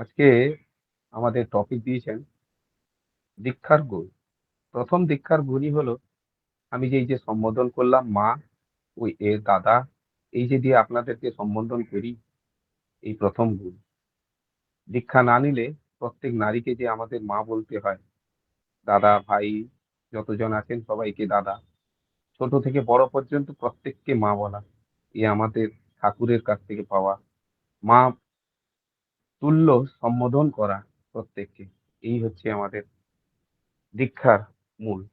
আজকে আমাদের টপিক দিয়েছেন দীক্ষার গুণ। প্রথম দীক্ষার গুণই হলো, আমি যে এই যে সম্বোধন করলাম, মা ওই এ দাদা, এই যে দিয়ে আপনাদেরকে সম্বোধন করি, এই প্রথম গুণ। দীক্ষা না নিলে প্রত্যেক নারীকে যে আমাদের মা বলতে হয়, দাদা, ভাই, যতজন আছেন সবাইকে দাদা, ছোট থেকে বড় পর্যন্ত প্রত্যেককে মা বলা, এ আমাদের ঠাকুরের কাছ থেকে পাওয়া। মা তুল্য সম্বোধন করা প্রত্যেককে। এই হচ্ছে আমাদের দীক্ষার মূল।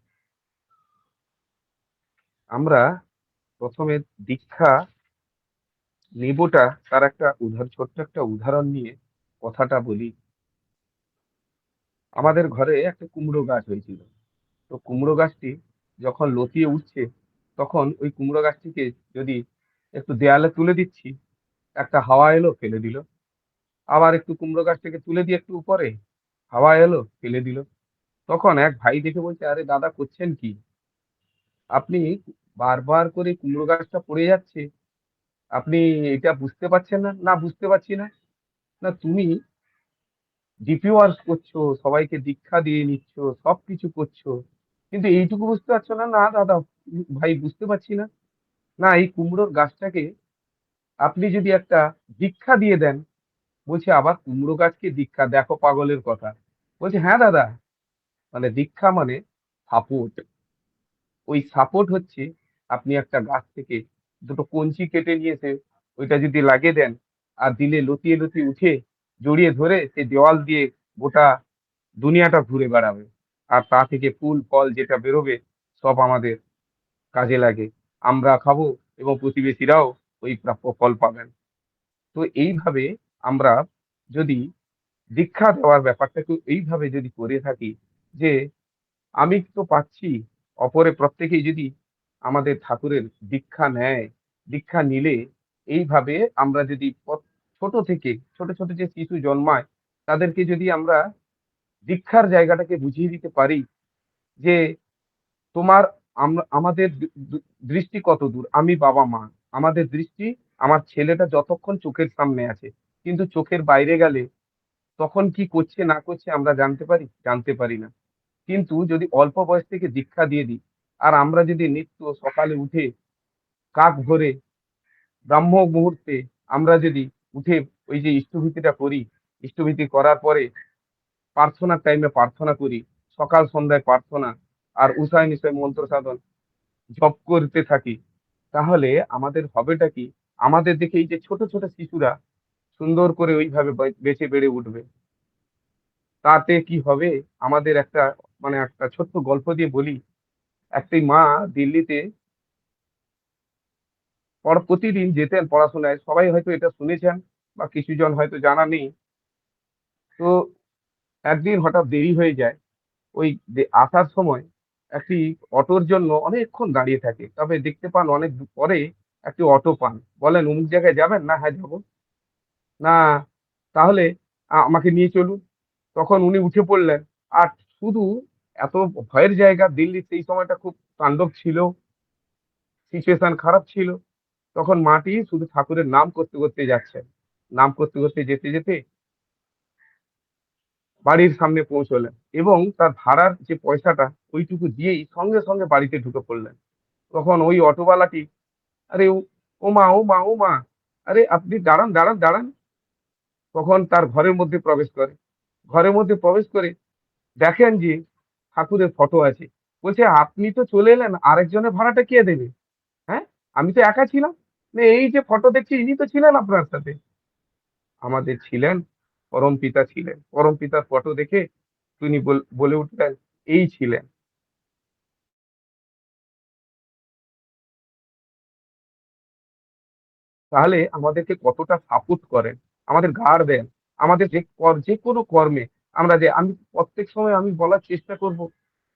আমরা প্রথমে দীক্ষা নেবটা, তার একটা উদাহরণ, ছোট্ট একটা উদাহরণ নিয়ে কথাটা বলি। আমাদের ঘরে একটা কুমড়ো গাছ হয়েছিল। তো কুমড়ো গাছটি যখন লতিয়ে উঠছে, তখন ওই কুমড়ো গাছটিকে যদি একটু দেয়ালে তুলে দিচ্ছি, একটা হাওয়া এলো, ফেলে দিল। আবার একটু কুমড়ো গাছটাকে তুলে দিয়ে একটু উপরে, হাওয়া এলো, ফেলে দিল। তখন এক ভাই দেখে বলছে, আরে দাদা, করছেন কি? আপনি বারবার করে কুমড়ো গাছটা পড়ে যাচ্ছে। আপনি এটা বুঝতে পারছেন না? না, বুঝতে পারছি না। না, তুমি ডিপি ওয়ার্ক করছ, সবাইকে দীক্ষা দিয়ে নিচ্ছ সব কিছু করছ। কিন্তু এইটুকু বুঝতে পারছ না? না, দাদা, ভাই, বুঝতে পারছি না। না, এই কুমড়োর গাছটাকে আপনি যদি একটা দীক্ষা দিয়ে দেন বলছে, আবার কুমড়ো গাছকে দীক্ষা? দেখো পাগলের কথা। বলছি হ্যাঁ দাদা। মানে দীক্ষা মানে সাপোর্ট ওই সাপোর্ট হচ্ছে, আপনি একটা গাছ থেকে দুটো কঞ্চি কেটে নিয়েছে ওইটা যদি লাগিয়ে দেন, আর দিলে লতিয়ে লতিয়ে উঠে, জড়িয়ে ধরে সে দেওয়াল দিয়ে গোটা দুনিয়াটা ঘুরে বেড়াবে। আর তা থেকে ফুল, ফল যেটা বেরোবে, সব আমাদের কাজে লাগে। আমরা খাব এবং প্রতিবেশীরাও ওই প্রাপ্য ফল পাবেন। তো এইভাবে আমরা যদি দীক্ষা দেওয়ার ব্যাপারটাকে এইভাবে যদি করে থাকি যে আমি তো পাচ্ছি, অপরে প্রত্যেকেই যদি আমাদের ঠাকুরের দীক্ষা নেয়, দীক্ষা নিলে এইভাবে আমরা যদি ছোট থেকে, ছোট ছোট যে শিশু জন্মায়, তাদেরকে যদি আমরা দীক্ষার জায়গাটাকে বুঝিয়ে দিতে পারি যে তোমার আমাদের দৃষ্টি কত দূর? আমি বাবা মা। আমাদের দৃষ্টি, আমার ছেলেটা যতক্ষণ চোখের সামনে আছে কিন্তু চোখের বাইরে গেলে তখন কি করছে, না করছে আমরা জানতে পারি? জানতে পারি না। কিন্তু যদি অল্প বয়স থেকে দীক্ষা দিয়ে দিই, আর আমরা যদি নিত্য সকালে উঠে কাক ভরে ব্রাহ্ম মুহূর্তে আমরা যদি উঠে ওই যে ইষ্টভীতিটা করি, ইষ্টভীতি করার পরে প্রার্থনার টাইমে প্রার্থনা করি, সকাল সন্ধ্যায় প্রার্থনা আর উষায় নিশয় মন্ত্র সাধন জপ করতে থাকি, তাহলে আমাদের হবেটা কি? আমাদের দেখে এই যে ছোট ছোট শিশুরা সুন্দর করে ওইভাবে বেঁচে বেড়ে উঠবে। তাতে কি হবে? আমাদের একটা মানে একটা ছোট্ট গল্প দিয়ে বলি। একটি মা দিল্লিতে প্রতিদিন যেতেন পড়াশোনায়। সবাই হয়তো এটা শুনেছেন বা কিছু জন হয়তো জানা নেই। তো একদিন হঠাৎ দেরি হয়ে যায়। ওই আসার সময় একটি অটোর জন্য অনেকক্ষণ দাঁড়িয়ে থাকে। তবে দেখতে পান অনেক পরে একটি অটো পান। বলেন, অমুক জায়গায় যাবেন না? হ্যাঁ যাব। না, তাহলে আমাকে নিয়ে চলুন। তখন উনি উঠে পড়লেন। আর শুধু এত ভয়ের জায়গা দিল্লি সেই সময়টা খুব তাণ্ডব ছিল। সিচুয়েশন খারাপ ছিল। তখন মাটি শুধু ঠাকুরের নাম করতে করতে যাচ্ছেন নাম করতে করতে যেতে যেতে বাড়ির সামনে পৌঁছলেন এবং তার ভাড়ার যে পয়সাটা, ওইটুকু দিয়েই সঙ্গে সঙ্গে বাড়িতে ঢুকে পড়লেন। তখন ওই অটোওয়ালাটি, আরে ও মা ও মা ও মা, আরে আপনি দাঁড়ান দাঁড়ান দাঁড়ান। তখন তার ঘরের মধ্যে প্রবেশ করে। ঘরের মধ্যে প্রবেশ করে দেখেন যে ঠাকুরের ফটো আছে। বলছে, আপনি তো চলে এলেন, আরেকজনের ভাড়াটা কে দেবে? হ্যাঁ আমি তো একা ছিলাম। এই যে ফটো দেখছি, ইনি তো ছিলেন আপনার সাথে। আমাদের ছিলেন, পরম পিতা ছিলেন। পরম পিতার ফটো দেখে তিনি বল- বলে উঠলেন, এই ছিলেন। তাহলে আমাদেরকে কতটা সাপোর্ট করেন? আমাদের গার্ড দেন, আমাদের যে যে কোনো কর্মে আমরা যে, আমি প্রত্যেক সময় আমি বলার চেষ্টা করব,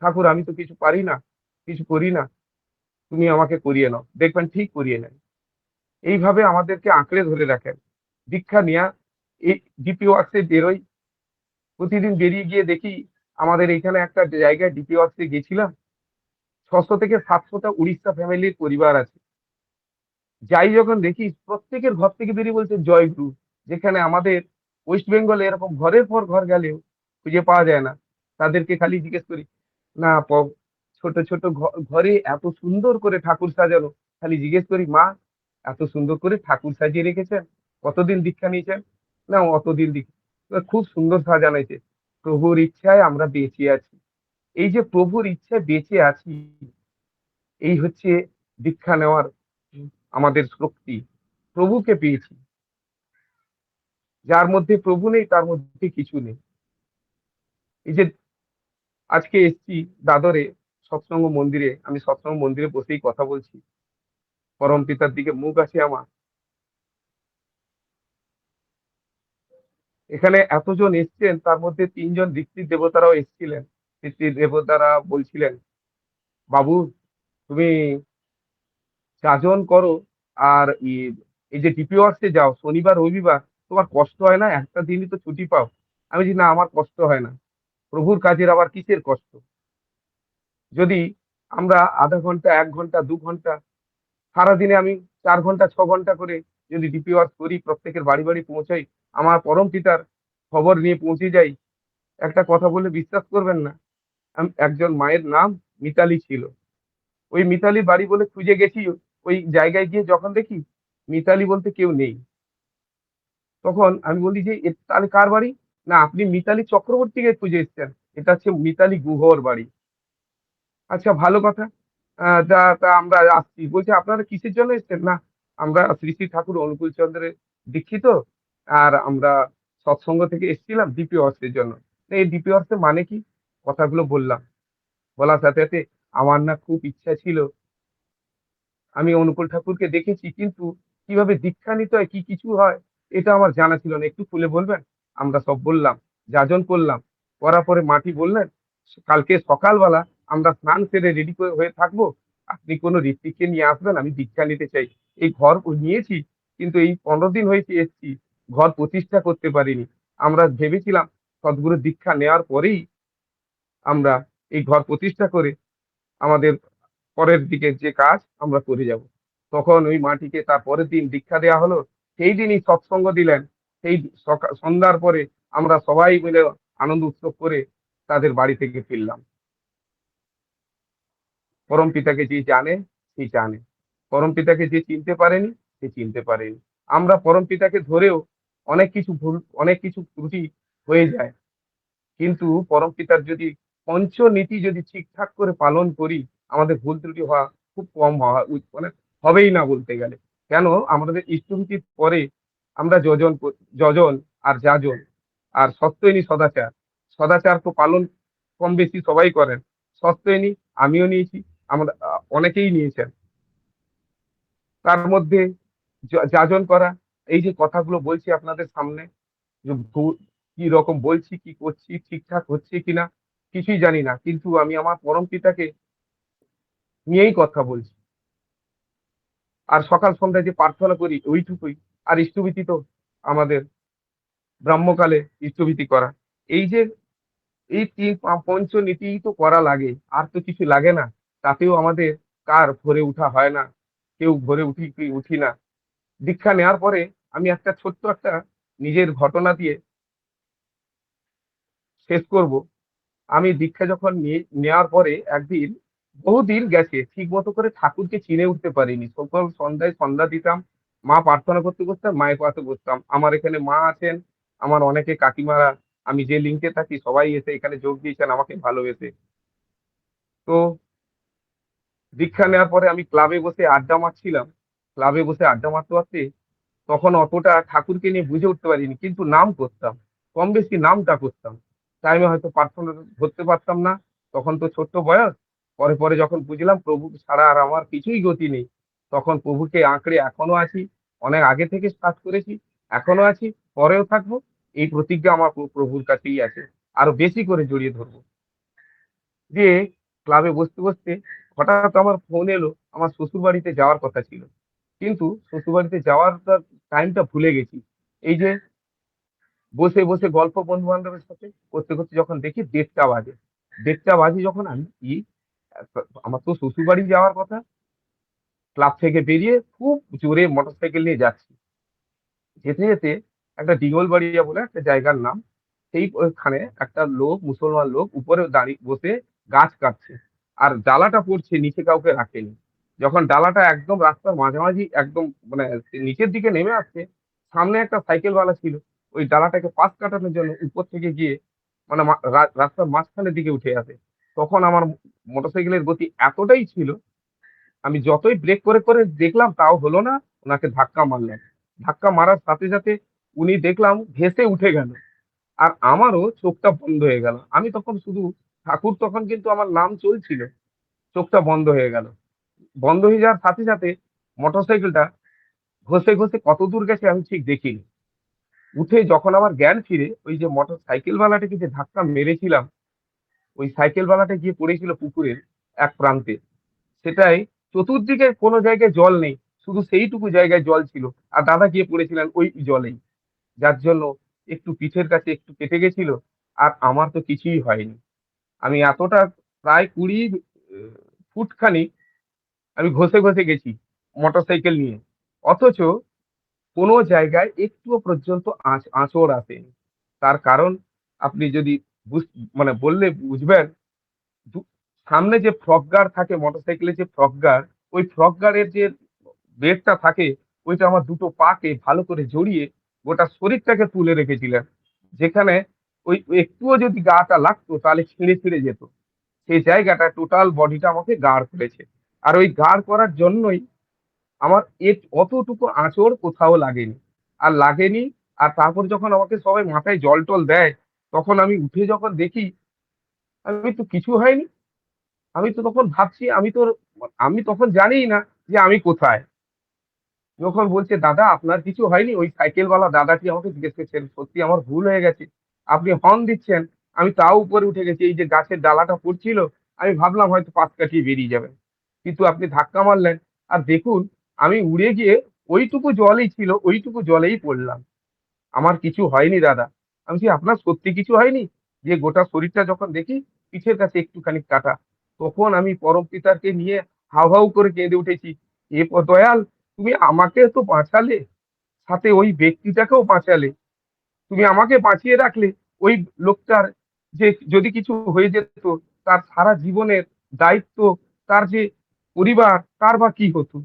ঠাকুর আমি তো কিছু পারি না, কিছু করি না, তুমি আমাকে করিয়ে নাও। দেখবেন ঠিক করিয়ে নেন। এইভাবে আমাদেরকে আঁকড়ে ধরে রাখেন। দীক্ষা নেওয়া এই ডিপি ওয়ার্কসে বেরোই। প্রতিদিন বেরিয়ে গিয়ে দেখি আমাদের এখানে একটা জায়গায় ডিপি ওয়ার্কসে গেছিলাম। ছশো থেকে সাতশোটা উড়িষ্যা ফ্যামিলির পরিবার আছে। যাই যখন দেখি প্রত্যেকের ঘর থেকে বেরিয়ে বলছে, জয় গুরু। যেখানে আমাদের ওয়েস্ট বেঙ্গলে এরকম ঘরের পর ঘর গেলেও খুঁজে পাওয়া যায় না। তাদেরকে খালি জিজ্ঞেস করি, না ছোট ছোট ঘরে এত সুন্দর করে ঠাকুর সাজানো। খালি জিজ্ঞেস করি, মা, এত সুন্দর করে ঠাকুর সাজিয়ে রেখেছেন? কতদিন দীক্ষা নিয়েছেন? না, অতদিন দীক্ষা খুব সুন্দর সাজানো হয়েছে। প্রভুর ইচ্ছায় আমরা বেঁচে আছি। এই যে প্রভুর ইচ্ছায় বেঁচে আছি, এই হচ্ছে দীক্ষা নেওয়ার আমাদের শক্তি। প্রভুকে পেয়েছি। যার মধ্যে প্রভু নেই, তার মধ্যে কিছু নেই। এই যে আজকে এসছি দাদরে, সৎসঙ্গ মন্দিরে, আমি সৎসঙ্গ মন্দিরে বসেই কথা বলছি। পরম পিতার দিকে মুখ আছে আমার। এখানে এতজন এসছেন, তার মধ্যে তিনজন ঋত্বিক দেবতারাও এসেছিলেন। ঋত্বিক দেবতারা বলছিলেন, বাবু, তুমি যাজন করো, আর এই যে ডিপি ওয়ার্কসে যাও, শনিবার, রবিবার তোমার কষ্ট হয় না? একটা দিনই তো ছুটি পাও। আমি বলছি, না, আমার কষ্ট হয় না। প্রভুর কাজের আবার কিসের কষ্ট? যদি আমরা আধা ঘণ্টা, এক ঘণ্টা, দু ঘণ্টা, সারাদিনে আমি চার ঘণ্টা, ছ ঘণ্টা করে যদি ডিপি ওয়ার্ক করি, প্রত্যেকের বাড়ি বাড়ি পৌঁছাই, আমার পরম পিতার খবর নিয়ে পৌঁছে যাই, একটা কথা বলে বিশ্বাস করবেন না? একজন মায়ের নাম মিতালি ছিল। ওই মিতালি বাড়ি বলে খুঁজে গেছি, ওই জায়গায় গিয়ে যখন দেখি, মিতালি বলতে কেউ নেই। তখন আমি বলি যে তাহলে কার বাড়ি? না, আপনি মিতালি চক্রবর্তীকে খুঁজে এসেছেন। এটা হচ্ছে মিতালি গুহর বাড়ি। আচ্ছা ভালো কথা। তা তা আমরা আসছি। বলছি, আপনারা কিসের জন্য এসেছেন? না, আমরা শ্রী শ্রী ঠাকুর অনুকূল চন্দ্রের দীক্ষিত। আর আমরা সৎসঙ্গ থেকে এসেছিলাম ডিপি অর্থের জন্য। এই ডিপি অর্থের মানে কি? কথাগুলো বললাম। বলার সাথে সাথে আমার না খুব ইচ্ছা ছিল। আমি অনুকূল ঠাকুরকে দেখেছি, কিন্তু কীভাবে দীক্ষা নিতে হয়, কি কিছু হয় এটা আমার জানা ছিল না। একটু খুলে বলবেন? আমরা সব বললাম, যাজন করলাম। করার পরে মাটি বললেন, কালকে সকালবেলা আমরা স্নান সেরে রেডি হয়ে থাকব। আপনি কোনো ঋত্বিককে নিয়ে আসবেন, আমি দীক্ষা নিতে চাই। এই ঘর নিয়েছি, কিন্তু এই পনেরো দিন হয়েছে এসছি, ঘর প্রতিষ্ঠা করতে পারিনি। আমরা ভেবেছিলাম সদ্গুরু দীক্ষা নেওয়ার পরেই আমরা এই ঘর প্রতিষ্ঠা করে আমাদের পরের দিকে যে কাজ আমরা করে যাব। তখন ওই মাটিকে তার পরের দিন দীক্ষা দেওয়া হলো। সেই দিনই সৎসঙ্গ দিলেন। সেই সন্ধ্যার পরে আমরা সবাই মিলে আনন্দ উৎসব করে তাদের বাড়ি থেকে ফিরলাম। পরম পিতাকে যে জানে, সে জানে। পরম পিতাকে যে চিনতে পারেনি, সে চিনতে পারেনি। আমরা পরম পিতাকে ধরেও অনেক কিছু ভুল, অনেক কিছু ত্রুটি হয়ে যায়। কিন্তু পরম পিতার যদি পঞ্চনীতি যদি ঠিকঠাক করে পালন করি, আমাদের ভুল ত্রুটি হওয়া খুব কম হওয়া মানে হবেই না বলতে গেলে। কেন? আমাদের ইষ্টভীতির পরে আমরা যজন যজন আর যাজন আর সত্যইনি সদাচার। সদাচার তো পালন কম বেশি সবাই করেন। সত্যইনি আমিও নিয়েছি আমরা অনেকেই নিয়েছেন। তার মধ্যে যাজন করা, এই যে কথাগুলো বলছি আপনাদের সামনে, যে কি রকম বলছি, কি করছি, ঠিকঠাক হচ্ছে কিনা, কিছুই জানি না। কিন্তু আমি আমার পরম পিতাকে নিয়েই কথা বলছি। আর সকাল সন্ধ্যায় যে প্রার্থনা করি, ওইটুকুই। আর ইষ্টভীতি তো আমাদের ব্রাহ্মকালে ইষ্টভীতি করা। এই যে এই তিন পা- পঞ্চনীতি তো করা লাগে, আর তো কিছু লাগে না। তাতেও আমাদের কার ভরে উঠা হয় না, কেউ ভরে উঠি কি উঠি না। দীক্ষা নেওয়ার পরে আমি একটা ছোট্ট একটা নিজের ঘটনা দিয়ে শেষ করব। আমি দীক্ষা যখন নেওয়ার পরে একদিন বহুদিন গেছে, ঠিক মতো করে ঠাকুরকে চিনে উঠতে পারিনি। সকাল সন্ধ্যায় সন্ধ্যা দিতাম, মা প্রার্থনা করতে করতাম মায়ের পাশে বসতাম। আমার এখানে মা আছেন, আমার অনেকে কাকিমারা, আমি যে লিঙ্কে থাকি, সবাই এসে এখানে যোগ দিয়েছেন, আমাকে ভালোবেসে। তো দীক্ষা নেওয়ার পরে আমি ক্লাবে বসে আড্ডা মারছিলাম। ক্লাবে বসে আড্ডা মারতে মারতে তখন অতটা ঠাকুরকে নিয়ে বুঝে উঠতে পারিনি, কিন্তু নাম করতাম। কম বেশি নামটা করতাম। টাইমে হয়তো প্রার্থনা ধরতে পারতাম না, তখন তো ছোট্ট বয়স পরে পরে যখন বুঝলাম প্রভু ছাড়া আর আমার কিছুই গতি নেই, তখন প্রভুকে আঁকড়ে এখনও আছি, অনেক আগে থেকে স্টার্ট করেছি, এখনও আছি, পরেও থাকব, এই প্রতিজ্ঞা আমার প্রভুর কাছেই আছে, আরও বেশি করে জড়িয়ে ধরবো। দিয়ে ক্লাবে বসতে বসতে হঠাৎ আমার ফোন এলো, আমার শ্বশুর বাড়িতে যাওয়ার কথা ছিল, কিন্তু শ্বশুর বাড়িতে যাওয়ার টাইমটা ভুলে গেছি, এই যে বসে বসে গল্প বন্ধু বান্ধবের সাথে করতে করতে যখন দেখি দেড়টা বাজে দেড়টা বাজে যখন আমি আমার তো শ্বশুর বাড়ি যাওয়ার কথা। ক্লাব থেকে বেরিয়ে খুব জোরে মোটরসাইকেল নিয়ে যাচ্ছি। যেতে যেতে একটা ডিঙ্গলবাড়িয়া বলে একটা জায়গার নাম, সেই ওখানে একটা লোক, মুসলমান লোক উপরে দাঁড়িয়ে বসে গাছ কাটছে আর ডালাটা পড়ছে, নিচে কাউকে রাখেনি। যখন ডালাটা একদম রাস্তার মাঝামাঝি একদম মানে নিচের দিকে নেমে আসছে, সামনে একটা সাইকেলওয়ালা ছিল। ওই ডালাটাকে পাশ কাটানোর জন্য উপর থেকে গিয়ে মানে রাস্তার মাঝখানের দিকে উঠে আসে। তখন আমার মোটরসাইকেলের গতি এতটাই ছিল, আমি যতই ব্রেক করে করে দেখলাম তাও হলো না, ওনাকে ধাক্কা মারলাম। ধাক্কা মারার সাথে সাথে উনি দেখলাম ভেসে উঠে গেল আর আমারও চোখটা বন্ধ হয়ে গেল। আমি তখন শুধু, ঠাকুর তখন কিন্তু আমার নাম চলছিল, চোখটা বন্ধ হয়ে গেল। বন্ধ হয়ে যাওয়ার সাথে সাথে মোটরসাইকেলটা ঘষে ঘষে কত দূর গেছে আমি ঠিক দেখিনি। উঠে যখন আমার জ্ঞান ফিরে, ওই যে মোটর সাইকেল যে ধাক্কা মেরেছিলাম ওই সাইকেল বালাটা গিয়ে পড়েছিল পুকুরের এক প্রান্তে। সেটাই চতুর্দিকে কোনো জায়গায় জল নেই, শুধু সেইটুকু জায়গায় জল ছিল। আর দাদা গিয়ে পড়েছিলেন ওই জলেই। যার জন্য একটু পিঠের কাছে একটু কেটে গেছিল, আর আমার তো কিছুই হয়নি। আমি এতটা প্রায় কুড়ি ফুটখানি আমি ঘষে ঘষে গেছি মোটরসাইকেল নিয়ে। অথচ কোনো জায়গায় একটুও পর্যন্ত আঁচ, আঁচড় আসেনি। তার কারণ আপনি যদি মানে বললে বুঝবেন সামনে যে ফ্রক গার্ড থাকে মোটরসাইকেলে যে ফ্রক গার্ড ওই ফ্রক গার্ডের যে বেডটা থাকে, ওইটা আমার দুটো পাকে ভালো করে জড়িয়ে গোটা শরীরটাকে তুলে রেখেছিলেন। যেখানে ওই একটুও যদি গাটা লাগতো, তাহলে ছিঁড়ে ছিঁড়ে যেত। সেই জায়গাটা টোটাল বডিটা আমাকে গার্ড করেছে। আর ওই গার্ড করার জন্যই আমার এর অতটুকু আঁচড় কোথাও লাগেনি। আর লাগেনি, আর তারপর যখন আমাকে সবাই মাথায় জল টল দেয় তখন আমি উঠে যখন দেখি, আমি তো কিছু হয়নি। আমি তো তখন ভাবছি, আমি তো, আমি তখন জানিই না যে আমি কোথায়। যখন বলছে, দাদা, আপনার কিছু হয়নি? ওই সাইকেলওয়ালা দাদাটি আমাকে জিজ্ঞেস করছেন, সত্যি আমার ভুল হয়ে গেছে? আপনি হর্ন দিচ্ছেন? আমি তাও উপরে উঠে গেছি, এই যে গাছের ডালাটা পড়ছিল, আমি ভাবলাম হয়তো পাশ কাটিয়ে বেরিয়ে যাবেন। কিন্তু আপনি ধাক্কা মারলেন। আর দেখুন, আমি উড়ে গিয়ে ওইটুকু জলই ছিল, ওইটুকু জলেই পড়লাম। আমার কিছু হয়নি, দাদা। আমি আপনার সত্যি কিছু হয়নি? যে গোটা শরীরটা যখন দেখি, পিঠের কাছে একটুখানি কাটা, তখন আমি পরম পিতারকে নিয়ে হাউ হাউ করে কেঁদে উঠেছি। এ দয়াল, তুমি আমাকে তো বাঁচালে, সাথে ওই ব্যক্তিটাকেও বাঁচালে। তুমি আমাকে বাঁচিয়ে রাখলে, ওই লোকটার যে যদি কিছু হয়ে যেত, তার সারা জীবনের দায়িত্ব, তার যে পরিবার, তার বা কি হতো?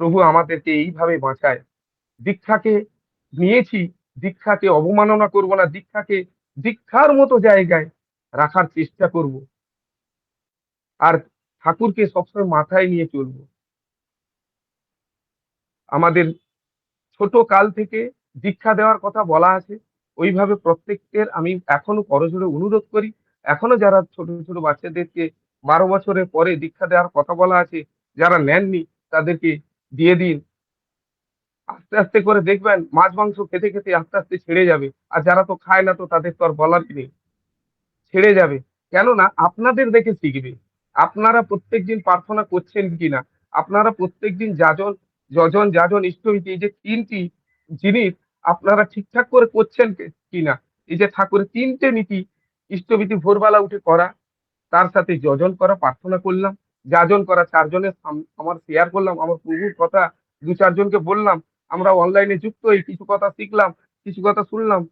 প্রভু আমাদেরকে এইভাবে বাঁচায়। দীক্ষাকে নিয়েছি দীক্ষাকে অবমাননা করব না, দীক্ষাকে দীক্ষার মতো জায়গায় রাখার চেষ্টা করব। আর ঠাকুরকে সবসময় মাথায় নিয়ে চলবো। আমাদের ছোট কাল থেকে দীক্ষা দেওয়ার কথা বলা আছে। ওইভাবে প্রত্যেকের আমি এখনও করজোড়ে অনুরোধ করি। এখনও যারা ছোট ছোট বাচ্চাদেরকে বারো বছরের পরে দীক্ষা দেওয়ার কথা বলা আছে, যারা নেননি, তাদেরকে দিয়ে দিন। আস্তে আস্তে করে দেখবেন মাছ মাংস খেতে খেতে আস্তে আস্তে ছেড়ে যাবে। আর যারা তো খায় না তো তাদের তো আর বলার নেই। ছেড়ে যাবে। কেননা আপনাদের দেখে শিখবে। আপনারা প্রত্যেকদিন প্রার্থনা করছেন কিনা? আপনারা প্রত্যেকদিন যাজন, যজন, যাজন ইষ্টভীতি এই যে তিনটি জিনিস আপনারা ঠিকঠাক করে করছেন কিনা? এই যে ঠাকুরের তিনটে নীতি ইষ্টভীতি ভোরবেলা উঠে করা, তার সাথে যজন করা, প্রার্থনা করলাম। যাজন করা, চারজনের আমার শেয়ার করলাম। আমার প্রভুর কথা দু চারজনকে বললাম। আমরা অনলাইনে যুক্ত হই, কিছু কথা শিখলাম, কিছু কথা শুনলাম।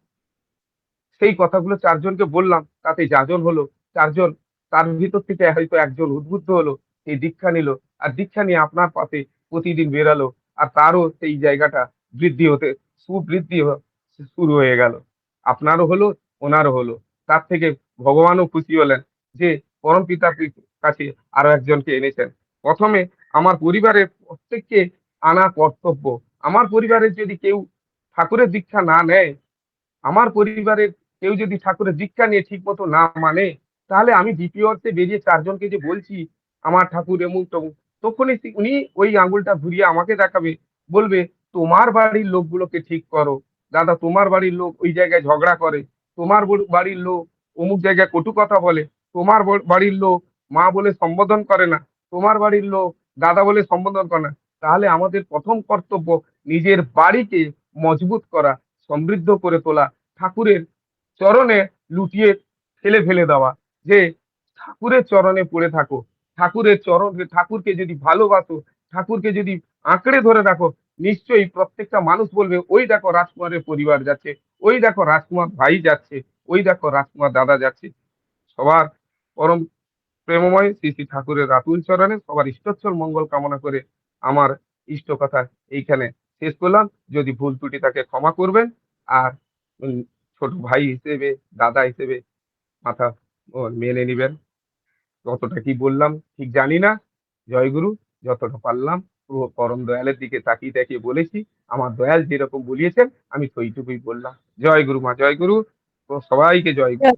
সেই কথাগুলো চারজনকে বললাম, তাতে যাজন হলো। চারজন, তার ভিতর থেকে হয়তো একজন উদ্বুদ্ধ হলো সেই দীক্ষা নিল। আর দীক্ষা নিয়ে আপনার পাশে প্রতিদিন বেরালো। আর তারও সেই জায়গাটা বৃদ্ধি হতে, সুবৃদ্ধি শুরু হয়ে গেল। আপনারও হলো, ওনারও হলো। তার থেকে ভগবানও খুশি হলেন যে, পরম পিতার কাছে আরও একজনকে এনেছেন। প্রথমে আমার পরিবারের প্রত্যেককে আনা কর্তব্য। আমার পরিবারের যদি কেউ ঠাকুরের দীক্ষা না নেয়, আমার পরিবারের কেউ যদি ঠাকুরের দীক্ষা নিয়ে ঠিক মতো না মানে তাহলে আমি দ্বিতীয় অর্থে বেরিয়ে চারজনকে যে বলছি, আমার ঠাকুর এমুক তমুক, তখনই উনি ওই আঙুলটা ঘুরিয়ে আমাকে দেখাবে, বলবে, তোমার বাড়ির লোকগুলোকে ঠিক করো। দাদা, তোমার বাড়ির লোক ওই জায়গায় ঝগড়া করে। তোমার বড়- বাড়ির লোক অমুক জায়গায় কটু কথা বলে। তোমার বাড়ির লোক মা বলে সম্বোধন করে না। তোমার বাড়ির লোক দাদা বলে সম্বোধন করে না। তাহলে আমাদের প্রথম কর্তব্য নিজের বাড়িকে মজবুত করা, সমৃদ্ধ করে তোলা, ঠাকুরের চরণে লুটিয়ে ফেলে ফেলে দেওয়া। যে ঠাকুরের চরণে পড়ে থাকো, ঠাকুরের চরণ, ঠাকুরকে যদি ভালোবাসো, ঠাকুরকে যদি আঁকড়ে ধরে রাখো, নিশ্চয়ই প্রত্যেকটা মানুষ বলবে, ওই দেখো রাজকুমারের পরিবার যাচ্ছে, ওই দেখো রাজকুমার ভাই যাচ্ছে, ওই দেখো রাজকুমার দাদা যাচ্ছে। সবার পরম প্রেমময় শ্রী শ্রী ঠাকুরের রাতুল চরণে, সবার ইষ্টচ্ছর মঙ্গল কামনা করে আমার ইষ্ট কথা এইখানে শেষ করলাম। যদি ভুল ত্রুটি তাকে ক্ষমা করবেন। আর ছোট ভাই হিসেবে, দাদা হিসেবে মাথা মেনে নিবেন। কতটা কি বললাম ঠিক জানি না। জয়গুরু যতটা পারলাম পুরো পরম দয়ালের দিকে তাকিয়ে তাকিয়ে বলেছি। আমার দয়াল যেরকম বলিয়েছেন, আমি সেইটুকুই বললাম। জয় গুরু মা, জয় গুরু। সবাইকে জয় গুরু।